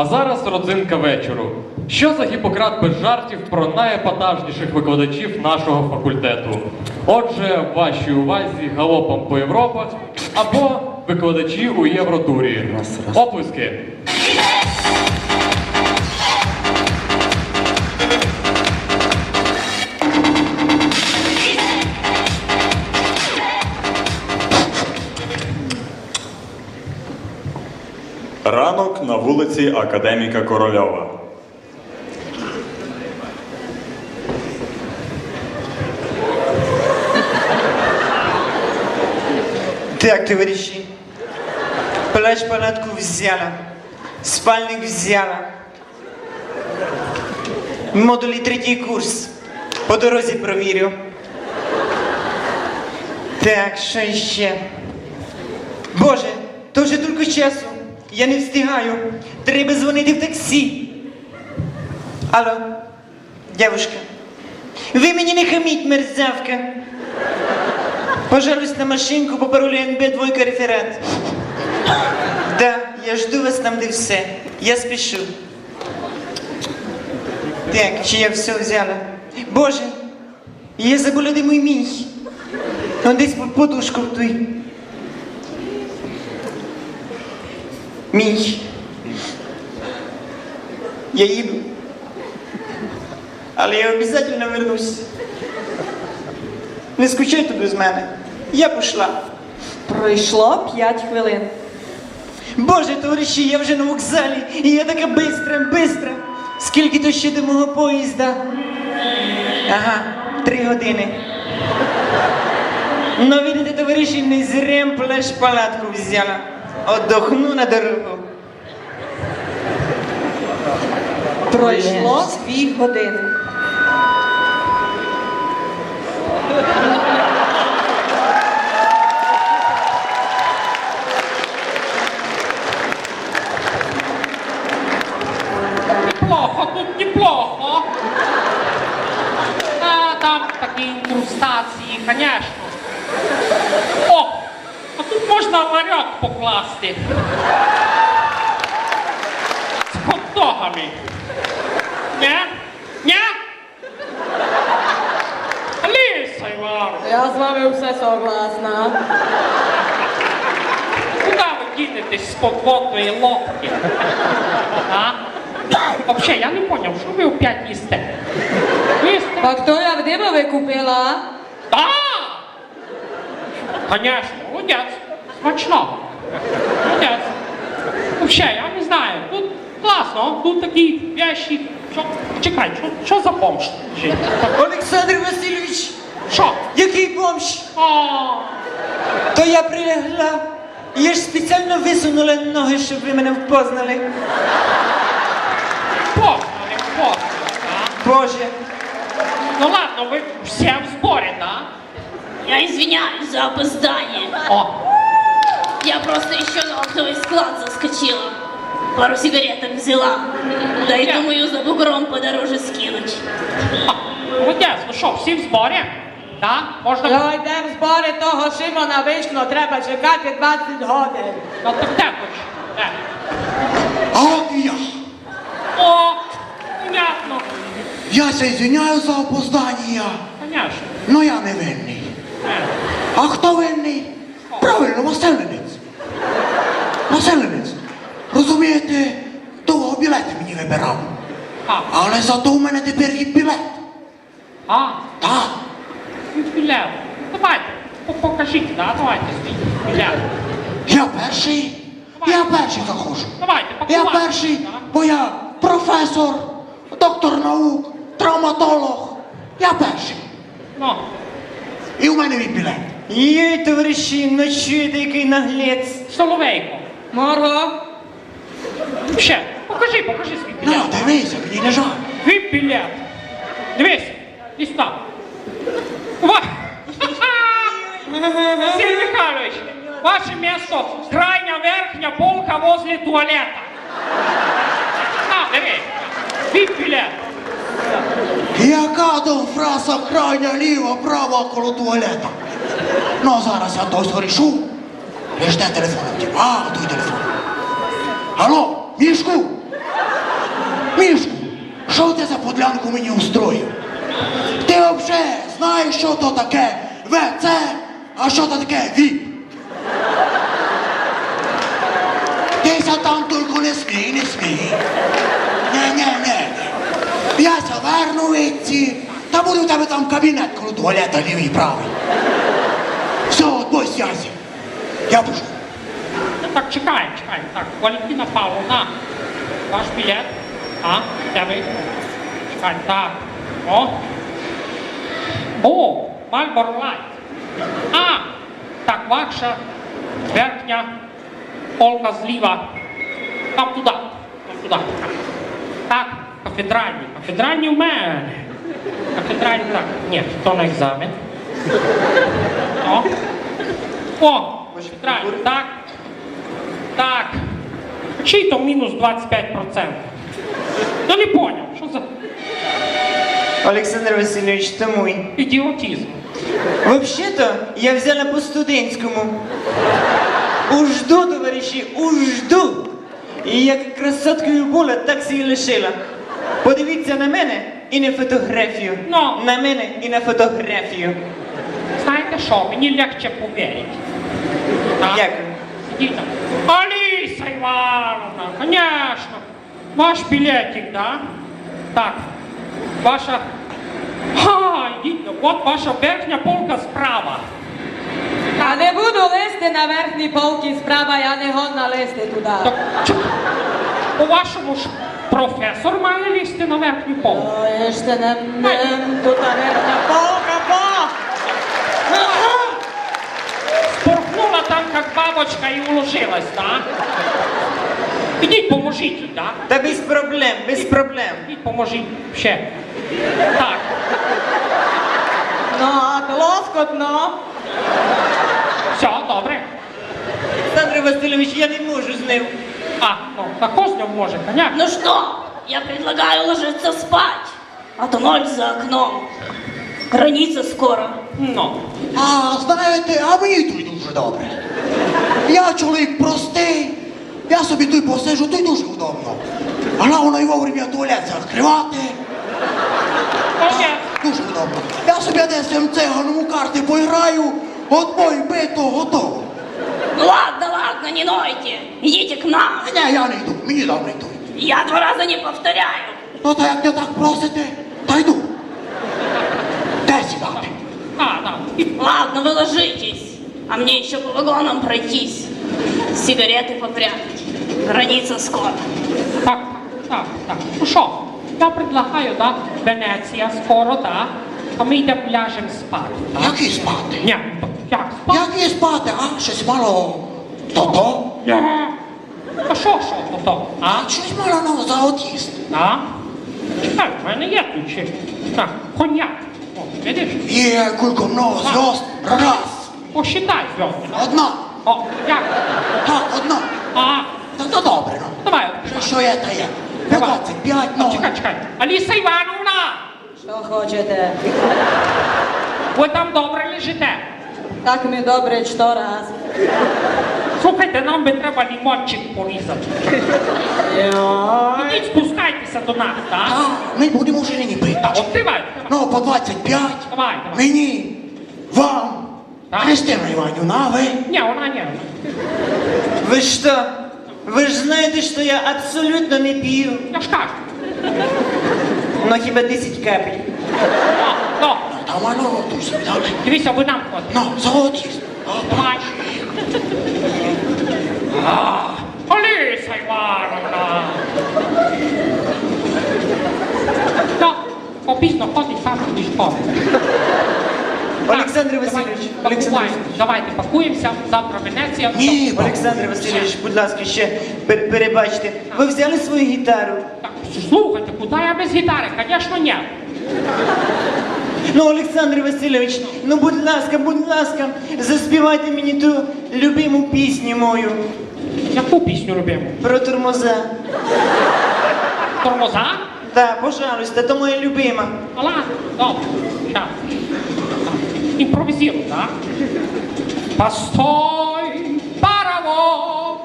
А зараз родзинка вечору. Що за Гіппократ без жартів про найепатажніших викладачів нашого факультету? Отже, в вашій увазі галопом по Європах або викладачі у Євротурі. Оплески. На вулиці Академіка Корольова. Так, товарищи. Плащ-палатку взяла. Спальник взяла. Модулі третій курс. По дорозі провірю. Так, що іще? Боже, то вже тільки часу. Я не встигаю. Треба дзвонити в таксі. Алло, девушка. Ви мені не хаміть, мерзавка. Пожалуйста, машинку по паролю НБ двойка реферат. Да, я жду вас там, де все. Я спішу. Так, чи я все взяла? Боже, я забула, де мій мій. Он десь под подушку в той. Мій. Я їду. Але я обов'язково вернусь. Не скучайте без мене. Я пішла. Пройшло 5 хвилин. Боже, товариші, я вже на вокзалі, і я така бистра, бистра. Скільки то ще до мого поїзда? Ага, три години. Ну, видите, товариші, не зрем плащ палатку взяла. Отдохну на дорогу. Пройшло дві години. Покласти. З хот-догами. Ні? Ні? Аліса Івановна, Я з вами все согласна. куди ви дінетесь з подводної лодки? А? Вообще, я не поняв, що ви опять їсте? Їсте? А хто я в димові купила? Да! Конечно, молодец. Смачно. Молодец. Вообще, я не знаю, тут класно, тут такі вещи. Що, чекай, що, що за бомж? Олександр Васильович, Що? який бомж? О, То я прилягла. Я ж спеціально висунула ноги, щоб ви мене впознали. познали, познали, да? Боже. Ну ладно, ви всі в зборі, да? Я извиняюсь за опоздание. О, Я просто еще на оптовый склад заскочила. Пару сигареток взяла. Да и думаю, за бугром подороже скинуть. молодець, ну що, всі в зборі? Да? Можна? Я йдемо збори того Шимона вийшло, треба чекати 20 годин. Ну так де хоч? Де? А от і я. О, понятно. Я се извиняю за опоздання. Конечно. Но я не винний. Е. А хто винний? Правильно, Василинець. Василинець. Розумієте, довго білети мені вибирав. А, Але зато у мене тепер є білет. а, Так. Білет. Давайте, покажіть, да? Давайте свій білет. Я перший. Я перший заходжу. Давайте, Я перший, да? бо я професор, доктор наук, травматолог. Я перший. Ну, І у мене є білет. Єй, товариші, ну чуєте, який наглець. Соловейко. Марго, Ще, покажи, покажи свій білет. дивися, мені не жаль. Твій білет. Дивись, ось там. Ва! Василий Михайлович, ваше место крайня верхня полка возле туалета. На, диви. Твій білет. Яка там фраза крайня ліва, права коло туалета? Ну, зараз я то скорішу. Ви жде телефон. А, той телефон. Алло, мішку? що ти за подлянку мені устроїв? Ти взагалі знаєш, що то таке ВЦ, а що то таке ВІП? Ти ся там тільки не смій, не смій. Не, не, не. Я ся верну віці, та буде у тебе там кабінет коло туалета лівий правий. Все, отбой связі. Я пишу. Так, чекай, чекай. Так, Валентина Павловна, ваш білет. А, де ви? Чекай, так. О. О, Marlboro Light. А, так, ваша верхня полка зліва. Там туди, там туди. Так, кафедральні. Кафедральні у мене. Кафедральні, так. Ні, то на екзамен. О. О, кафедральні, так. Так. Чий то мінус 25%? Я не понял, що за Олександр Васильович, то мой. ідіотизм? Вообще-то я взяла по студентському. Ужду, товариші, ужду. І як красоткою була, так си і лишила. Подивіться на мене і на фотографію. Ну. На мене і на фотографію. Знаєте що, мені легче повірити. Так? Дякую. Там. Аліса Івановна, конечно. Ваш білетик, да? Так. Ваша... Ха, ідіть, от ваша верхня полка справа. А не буду лізти на верхні полки справа, я не годна лізти туди. Так, чи- по-вашому ж професор має лізти на верхню полку. Ой, ще не, не, тут верхня полка, по! Как бабочка, и уложилась, да? Ідіть, поможіть да? Та без проблем, без проблем. Ідіть, поможіть ще. Так, Ну, а лоскотно. все, добре. Олександр Васильович, я не можу з ним. А, ну, так Кознев може, коняк. Ну что, я предлагаю ложиться спать, а то ноль за окном. Граница скоро. Ну, А знаєте, а мені тут дуже добре. Я чоловік простий, я собі тут посижу, тут дуже удобно. Головне й вовремя туалет молодець. дуже удобно. Я собі десь цим циганом у карти поіграю, от мой бито готово. Ну ладно, ладно, не нойте. Идите к нам. Ні, я не йду, мені добре йду. Я два раза не повторяю. Ну та як не так просите, та йду. Де сідати? А, так. Ладно, вы ложитесь. А мне еще по вагонам пройтись. Сигареты попрятать. Граница скоро. Так, так, так. Ну що, я предлагаю, да, Венеція скоро, да, а ми йдемо ляжемо спати. Які спати? Ні, як спати? Які спати, а? Щось мало то-то? Ні. А що, що, то, то? А? Щось мало на заотіст. А? Чекай, в мене є тут ще. Так, коньяк. О, видиш? Є кулько много зв'язд. Раз. Посчитай зв'язки. Одна. О, як? Так, одна. А, Та то добре, ну. давай. Що, що є, та є. По 25, ну. Чекай, чекай. Аліса Івановна! Що хочете? Ви там добре лежите. Так ми добре сто раз. Слухайте, нам би треба лімончик порізати. Ідіть, спускайтеся до нас, так? А, ми будемо вже нині пити. Так, відкривай. Ну, по 25. Давай, давай. Мені, вам. Христина Іванівна, а ви? Ні, вона ні. Ви що? Ви ж знаєте, що я абсолютно не п'ю. Я ж кажу. Ну хіба 10 капель. Ну, та мало, тут собі дивіться, ви нам ходите. Ну. А, Давай. А, Аліса Івановна. Ходить сам ніж ходить. Олександр Васильович, давайте, Олександр пакуваємо. Давайте пакуємося. Завтра Венеція. Ні, Олександр Васильович, будь ласка, ще пер- перебачте. Ви взяли свою гітару? Так, слухайте, куди я без гітари? Звісно, ні. Ну, Олександр Васильович, ну будь ласка, будь ласка, заспівайте мені ту любиму пісню мою Яку пісню робимо? про тормоза. Тормоза? Да, пожалуйста, то моя любима. Ну ладно, добре. Так. Імпровізірую, так? Постой, паровоз,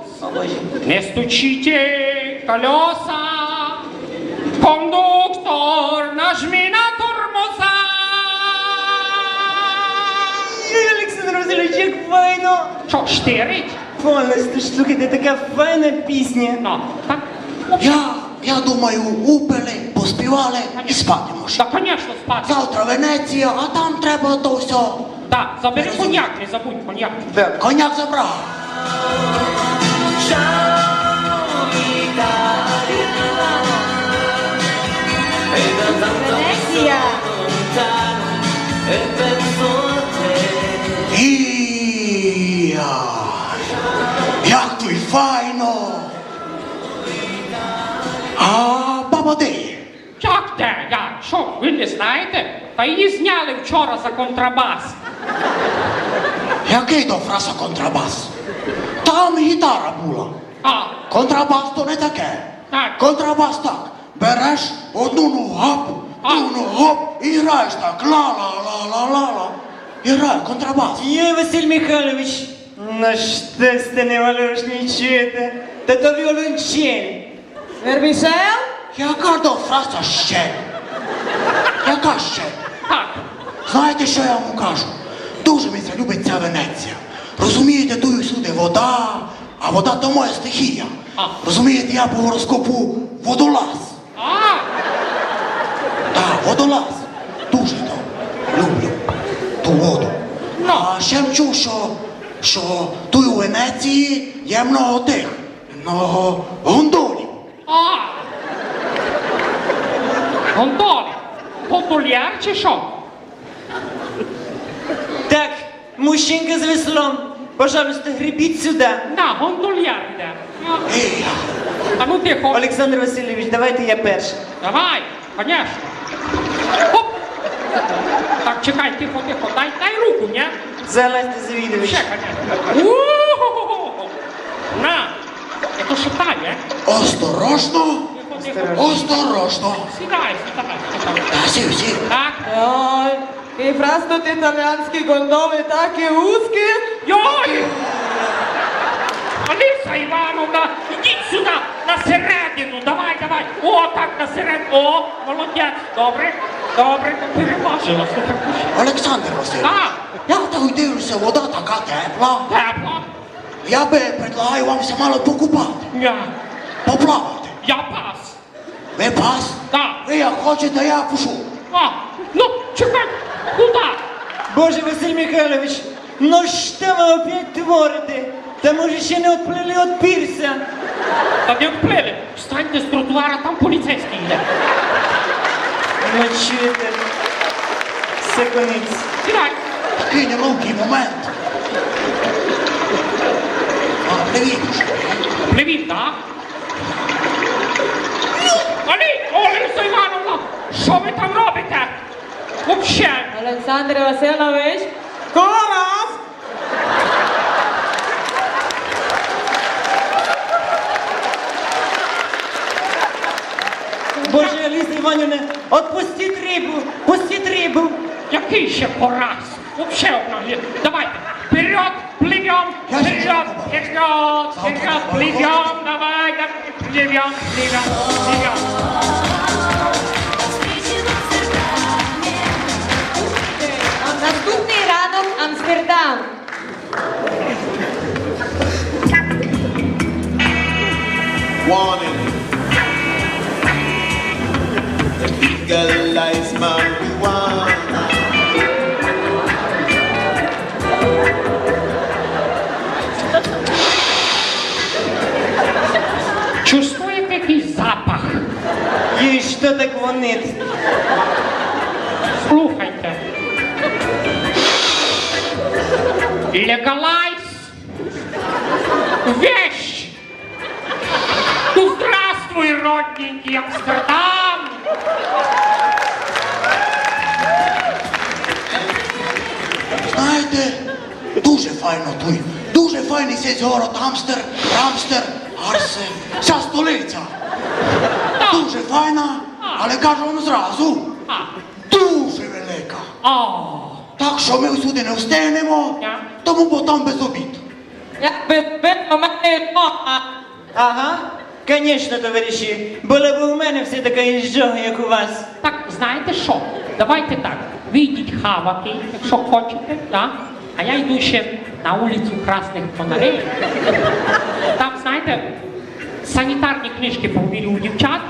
не стучите колеса, кондуктор, нажми на тормоза. Олександр Васильович, як файно! Що, штирить? Повністю, слухайте, така файна пісня. Ну, так. Я, я думаю, упили, поспівали і спати можна. Так, звісно, спати. Завтра Венеція, а там треба то все. Так, забери коньяк, не забудь коньяк. Коняк забрав. Венеція. Ія, як тут файно. А баба де є? Як де? Як? Що, ви не знаєте? Та її зняли вчора за контрабас. Який то фраса контрабас? Там гітара була. А, Контрабас то не таке. Так. Контрабас так. Береш одну ногу гоп, другу гоп і граєш так. Ла-ла-ла-ла-ла-ла. І грає контрабас. Йой, Василь Михайлович, ну що сте не волошні чуєте? Та то віолончель. Вермішел? Яка то фраса ще? Яка ще? так. Знаєте, що я вам кажу? Дуже мені любить ця Венеція. Розумієте, тут і всюди вода, а вода то моя стихія. А. Розумієте, я по гороскопу водолаз. А, Так, водолаз. Дуже то люблю ту воду. Ну. А ще чув, що, що тут у Венеції є много тих, много гондолів. а. Гондолі. Гондольєр чи що? Так, мужчинка з веслом, пожалуйста, гребіть сюди. На, гондольєр йде. А, А ну тихо. Олександр Васильович, давайте я перший. Давай, конечно. Оп. Так, чекай, тихо, тихо. Дай, дай руку, не? Залазьте завідувач. Ще, конечно. У-ху-ху-ху. На. Это що та, не? осторожно. Осторожно. Сідай, сідай, сідай. Та сів, сів. Так. Ой, і просто тут італіанські гондоли такі узкі. Йой! Аліса Івановна, ідіть сюди, на середину, давай, давай. О, так, на середину. О, молодець. Добре, добре, переважила. Олександр Васильович, А, я так дивлюся, вода така тепла. тепло. Я би предлагаю вам все мало покупати, Я, поплавати. я пас. Ви пас? Так. Ви як хочете, я пушу. А, ну, чекай, куди? Боже, Василь Михайлович, ну що ви опять творите? Та може ще не відплили від пірса? Та не вплили. Встаньте з тротуара, там поліцейський йде. Ну чуєте? Секуниць. Сідай. Такий неловкий момент. А, привіт. Привіт, так? Алі, Олеся Івановна, що ви там робите? Вообще, Олександр Васильович. Колос! Боже, Аліса Іванівна, отпустіть рибу, пустіть рибу. який ще пораз? Вообще обнаглі. Давайте, вперед, плывем, Я вперед, сейчас вперед, вперед, плывем, давай, давай, плывем, плывем, плывем. Warning. Legalize marijuana. Чувствуєте якийсь запах? Їй що так вонить? Слухайте. Legalize вещь. Родненький Амстердам. Знаєте, дуже файно тут. Дуже файний цей город Амстер, Рамстер, Арсе. Вся столиця. Дуже файна, але кажу вам зразу, дуже велика. Так що ми сюди не встигнемо, тому бо там без обід. Ага, Звісно, товариші, була б у мене все така іжога, як у вас. Так, знаєте що? Давайте так. Ви йдіть хавати, якщо хочете, да? а я йду ще на вулицю Красних Фонарей. Там, знаєте, санітарні книжки повірю у дівчат.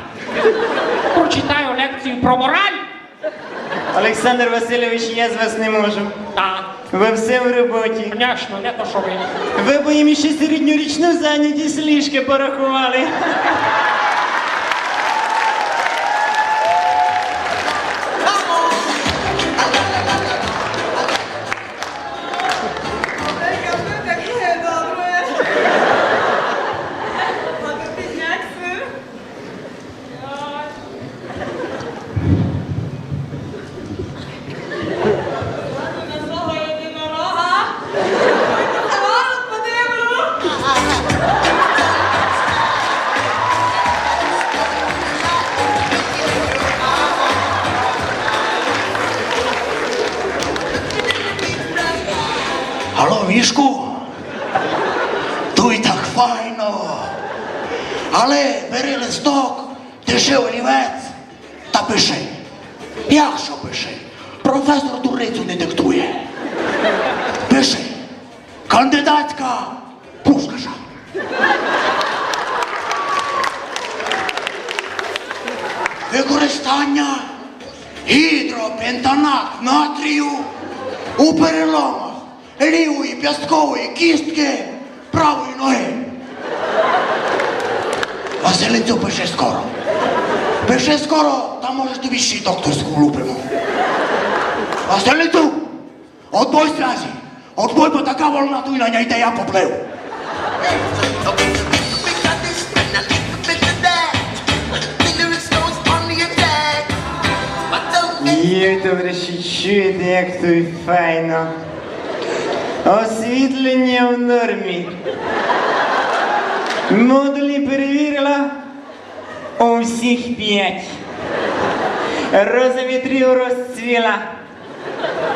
Прочитаю лекцію про мораль. Олександр Васильович, я з вас не можу. Так, Ви все в роботі. звісно, не то, що ви. Ви б їм ще середньорічну зайнятість ліжки порахували. Туй так файно. Але бери листок, держи олівець та пиши. Як що пиши? Професор дурницю не диктує. Пиши. Кандидатська пушкаша. Використання гідропентанат натрію у переломах лівої п'ясткової кістки правої ноги. Василицю пиши скоро. Пиши скоро, там може тобі ще докторську влупимо. Василицю, отбой зв'язі. Отбой, бо така волна туй на ній, де я поплив. Є, товариші, чуєте, як тут файно. Освітлення в нормі. Модулі перевірила у всіх п'ять. Роза вітрів розцвіла.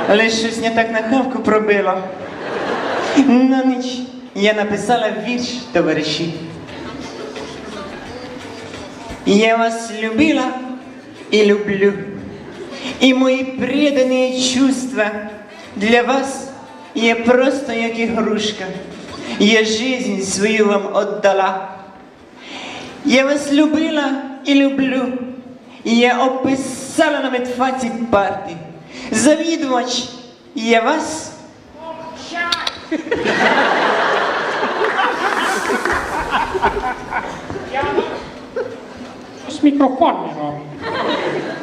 Але щось не так на хавку пробило. На ніч я написала вірш, товариші. Я вас любила и люблю. И мои преданные чувства для вас я просто як игрушка. Я жизнь свою вам отдала. Я вас любила и люблю. І я описала на медфаці парти. Завідувач, я вас С микрофон не робить.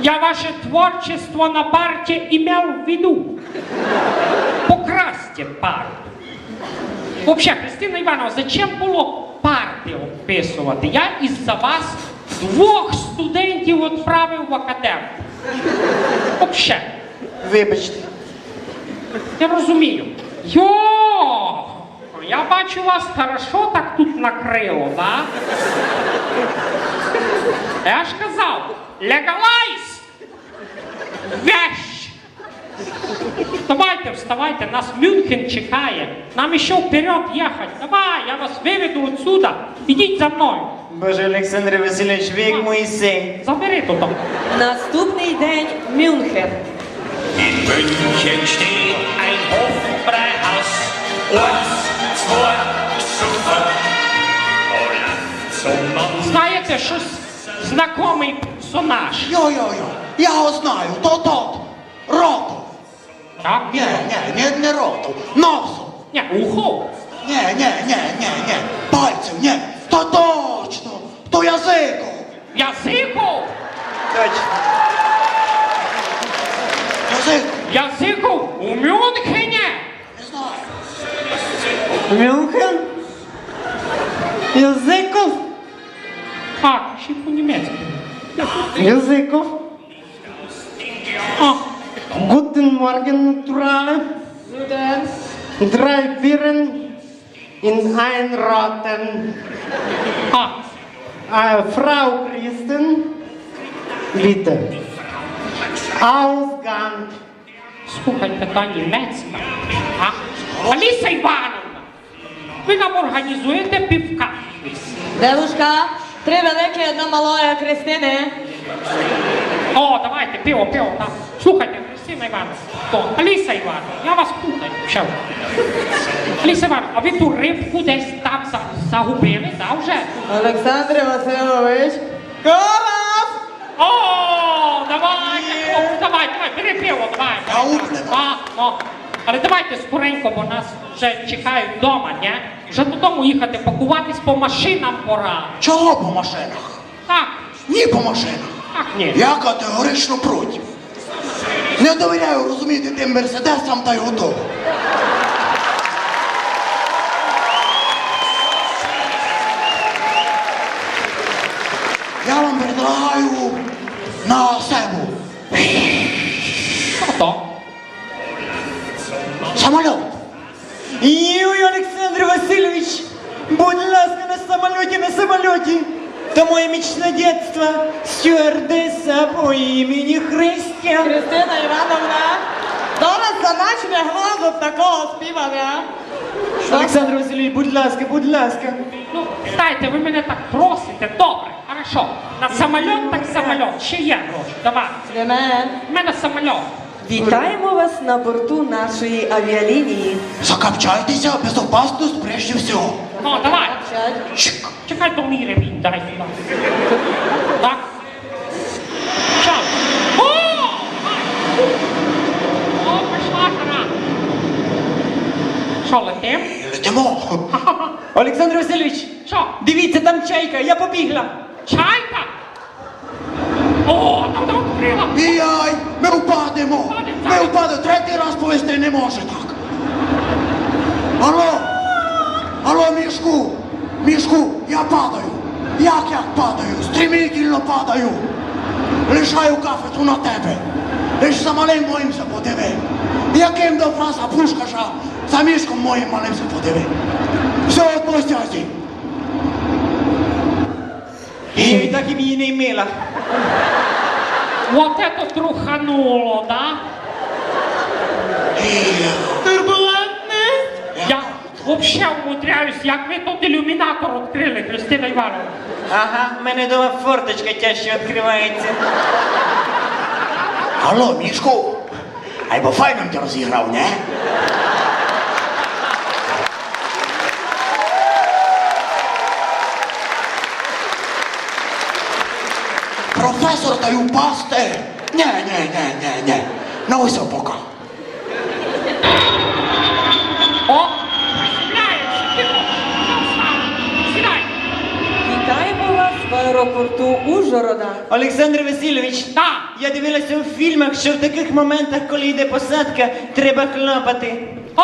Я ваше творчество на парте имел в виду. Покрасьте парт. Вообще, Христина Івановна, зачем було парти описувати? Я із-за вас двох студентів відправив в академію. Вообще, вибачте. я розумію. Йо! Я бачу вас хорошо так тут накрило, да? Я ж казав, легалайз! Вещь! Давайте, вставайте, нас Мюнхен чекає. Нам ще вперед їхати. Давай, я вас виведу отсюда. Ідіть за мною. Боже, Олександр Васильович, ви як Моїсей. Забери тут. Наступний день Мюнхен. In München steht ein Hofbräuhaus. Eins, zwei, Mann. Знаєте, щось знакомий персонаж. Йо-йо-йо, я його знаю, то тот. Ротов. Так? Ні, ні, не, не ротов. Носом. Ні, ухо. Ні, ні, ні, ні, ні. Пальцем, ні. То точно. То язиком. Язику! Язиком. Язику у Мюнхені! Не знаю. Мюнхен? Язиков? А, ще по-німецьки. Язиков? А, Guten Morgen, Naturale. Drei Bieren in ein Rotten. а, Äh, Frau Christen, bitte. Ausgang. слухайте, та німецька. А? Аліса Івановна, ви нам організуєте півка. Девушка, Три великі, одна малої Кристини. О, давайте, пиво, пиво, так. Слухайте, Христина Івановна, то Аліса Івановна, я вас путаю. Ще. Аліса Івановна, а ви ту рибку десь там за- загубили, да, вже? Олександр Васильович. Коров! О, давайте, хлопці, давай, давай, бери пиво, давай. Я упне. А, ну. Але давайте скоренько, бо нас вже чекають вдома, ні? Вже додому їхати, пакуватись по машинам пора. Чого по машинах? Так, Ні по машинах. так, ні. Я категорично проти. Не довіряю розуміти тим мерседесам та й готово. Я вам предлагаю на себе Що то? самоліт. Юй, Олександр Васильович, будь ласка, на самоліті, на самоліті. То моє мічне дитинство, стюардеса по імені Христя. Кристина Івановна. Зараз заначне глазу такого співання. Олександр Васильович, будь ласка, будь ласка. Ну, знаєте, ви мене так просите, добре, хорошо. На самольот так самольот, ще є гроші, давай. Клемент. У мене самольот. Вітаємо вас на борту нашої авіалінії. Закопчайтеся, безопасність прежде всього. Ну, давай. Чик. Чекай до міри він, дай. Так. Ча. О! О, пішла гра. Що, летим? Летимо. Олександр Васильович, Що? дивіться, там чайка, я побігла. Чайка? О, там там відкрила. Ій-яй, ми впадемо. Ми впадемо. Третій раз повести не може так. Алло, алло, мішку, мішку, я падаю. Як я падаю? Стремительно падаю. Лишаю кафедру на тебе. Лиш за малим моїм се подиви. Яким до фраса пушкаша, за мішком моїм малим се подиви. Все, отпустяйте. І так і мені не мила. Вот это трухануло, да? Я вообще умудряюсь, як ви тут ілюмінатор відкрили, Христина Івановна. Ага, в мене дома форточка тяжче відкривається. Алло, мішку. Ай, бо файно ти розіграв, не? Професор та й упасти? Ні, ні, ні, ні, ні. Ну ось пока. О, приземляємося, тихо, там став, сідай. Вітаємо вас в аеропорту Ужгорода. Олександр Васильович, Да. я дивилася у фільмах, що в таких моментах, коли йде посадка, треба хлопати. О,